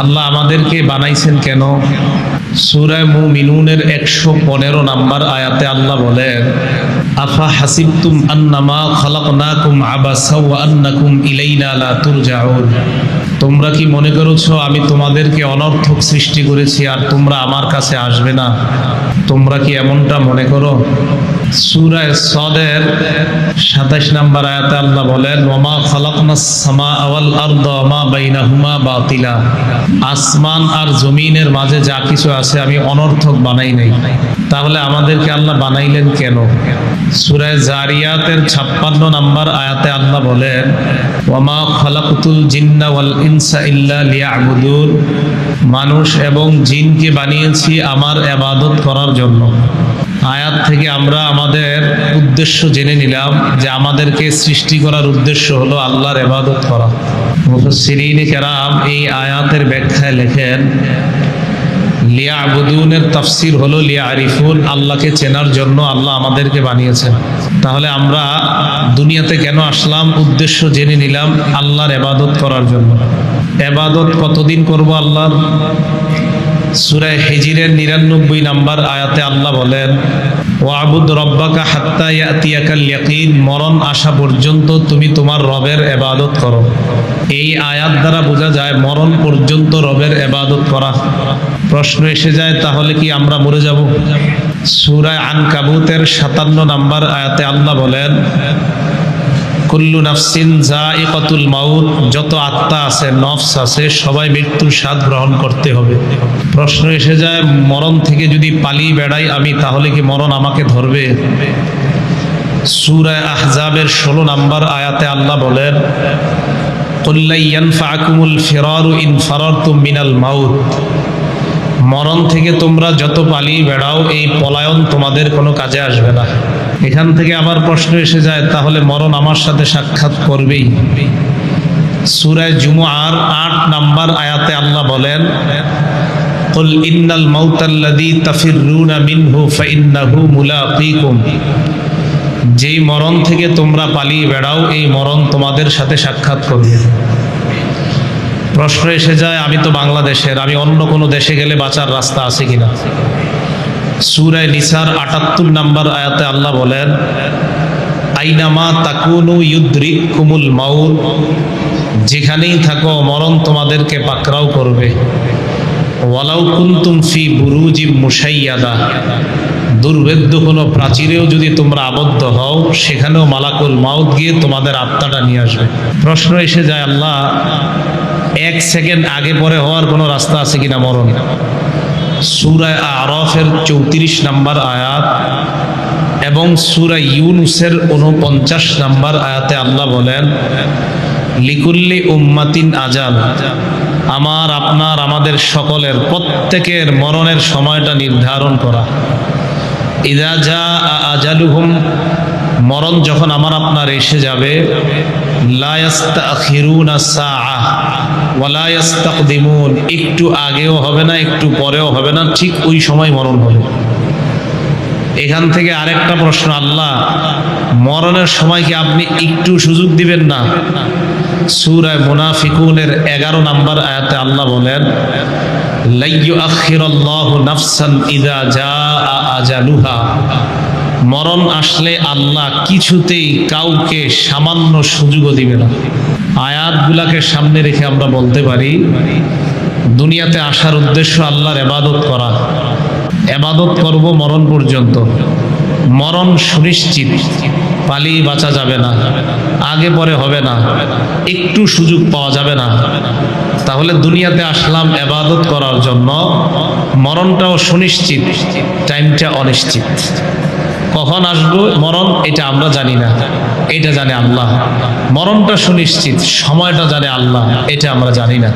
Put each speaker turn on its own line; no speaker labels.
আল্লাহ আমাদেরকে বানাইছেন কেন? সুরায় মু মিনুনের একশো পনেরো নাম্বার আয়াতে আল্লাহ বলেন, আফা হাসিবতুম আন্নামা খলাকনাকুম আবাসা ওয়া আন্নাকুম ইলাইনা লা তুরজাউন। তোমরা কি মনে করেছ, আমি তোমাদেরকে অনর্থক সৃষ্টি করেছি আর তোমরা আমার কাছে আসবে না? তোমরা কি এমনটা মনে করো? সদের নাম্বার আয়াতে আল্লাহ বলেন, ওমা বাতিলা। আসমান আর জমিনের মাঝে যা কিছু আছে আমি অনর্থক বানাই নাই। তাহলে আমাদেরকে আল্লাহ বানাইলেন কেন? সুরায় জারিয়াতের ছাপ্পান্ন নাম্বার আয়াতে আল্লাহ বলেন, ওমা মানুষ এবং জিনকে বানিয়েছি আমার এবাদত করার জন্য। আয়াত থেকে আমরা আমাদের উদ্দেশ্য জেনে নিলাম যে আমাদেরকে সৃষ্টি করার উদ্দেশ্য হলো আল্লাহর এবাদত করা। মুফসিরিন কেরাম এই আয়াতের ব্যাখ্যায় লেখেন লিয়া আবুদুনের তাফসির হলো লিয়া আরিফুন আল্লাহকে চেনার জন্য আল্লাহ আমাদেরকে বানিয়েছেন। তাহলে আমরা দুনিয়াতে কেন আসলাম? উদ্দেশ্য জেনে নিলাম আল্লাহর এবাদত করার জন্য। এবাদত কতদিন করব আল্লাহর? সুরায় হেজিরের নিরানব্বই নাম্বার আয়াতে আল্লাহ বলেন ও আবুদ রব্বাকা হাত্তা ইয়াতিয়াকাল ইয়াকিন মরণ আসা পর্যন্ত তুমি তোমার রবের এবাদত করো। এই আয়াত দ্বারা বোঝা যায় মরণ পর্যন্ত রবের এবাদত করা। প্রশ্ন এসে যায়, তাহলে কি আমরা মরে যাব? সুরায় আন কাবুতের সাতান্ন নাম্বার আয়াতে আল্লাহ বলেন কুল্লু নাফসিন জাইকাতুল মাউত, যত আত্মা আছে, নফস আছে, সবাই মৃত্যুর স্বাদ গ্রহণ করতে হবে। প্রশ্ন এসে যায়, মরণ থেকে যদি পালিয়ে বেড়াই আমি, তাহলে কি মরণ আমাকে ধরবে? সূরা আহজাবের ষোলো নাম্বার আয়াতে আল্লাহ বলেন কল্লাইয়ান ফাকুমুল ফিরারু ইন ফারারতুম মিনাল মাউত। মরণ থেকে তোমরা যত পালিয়ে বেড়াও, এই পলায়ন তোমাদের কোনো কাজে আসবে না। এখান থেকে আবার প্রশ্ন এসে যায় তাহলে মরণ আমার সাথে সাক্ষাৎ করবেই সুরায় জুমুআর আট নাম্বার আয়াতে আল্লাহ বলেন قل إن الموت الذي تفرون منه فإنه ملاقيكم যেই মরণ থেকে তোমরা পালিয়ে বেড়াও এই মরণ তোমাদের সাথে সাক্ষাৎ করবে প্রশ্ন এসে যায় আমি তো বাংলাদেশের আমি অন্য কোনো দেশে গেলে বাঁচার রাস্তা আছে কিনা সুরায় নিসার আটাত্তর নাম্বার আয়াতে আল্লাহ বলেন, আইনামা তাকুনু ইউদ্রিক কুমুল মাউল যেখানেই থাকো মরণ তোমাদেরকে পাকড়াও করবে। ওয়ালাউ কুন্তুম ফি বুরুজি মুসাইয়াদা দুর্ভেদ্য কোনো প্রাচীরেও যদি তোমরা আবদ্ধ হও, সেখানেও মালাকুল মাউত গিয়ে তোমাদের আত্মাটা নিয়ে আসবে। প্রশ্ন এসে যায়, আল্লাহ, এক সেকেন্ড আগে পরে হওয়ার কোনো রাস্তা আছে কিনা মরণ? সুরায় আরফের চৌত্রিশ নাম্বার আয়াত এবং সুরা ইউনুসের উনপঞ্চাশ নাম্বার আয়াতে আল্লাহ বলেন, লিকুল্লি উম্মাতিন আজাল, আমার, আপনার, আমাদের সকলের প্রত্যেকের মরণের সময়টা নির্ধারণ করা। ইদা যা আজালুহুম, মরণ যখন আমার আপনার এসে যাবে একটু আগেও হবে না, একটু পরেও হবে না, ঠিক ওই সময় মরণ হবে। এখান থেকে আরেকটা প্রশ্ন, আল্লাহ, মরণের সময় কি আপনি একটু সুযোগ দিবেন না? সুরায় মুনাফিকুনের এগারো নাম্বার আয়াতে আল্লাহ বলেন মরণ আসলে আল্লাহ কিছুতেই কাউকে সামান্য সুযোগও দিবে না। আয়াতগুলাকে সামনে রেখে আমরা বলতে পারি, দুনিয়াতে আসার উদ্দেশ্য আল্লাহর এবাদত করা। এবাদত করব মরণ পর্যন্ত। মরণ সুনিশ্চিত, পালিয়ে বাঁচা যাবে না, আগে পরে হবে না, একটু সুযোগ পাওয়া যাবে না। তাহলে দুনিয়াতে আসলাম এবাদত করার জন্য, মরণটাও সুনিশ্চিত, টাইমটা অনিশ্চিত। কখন আসব? মরণ, এটা আমরা জানি না। এটা জানে আল্লাহ। মরণটা সুনিশ্চিত, সময়টা জানে আল্লাহ, এটা আমরা জানি না।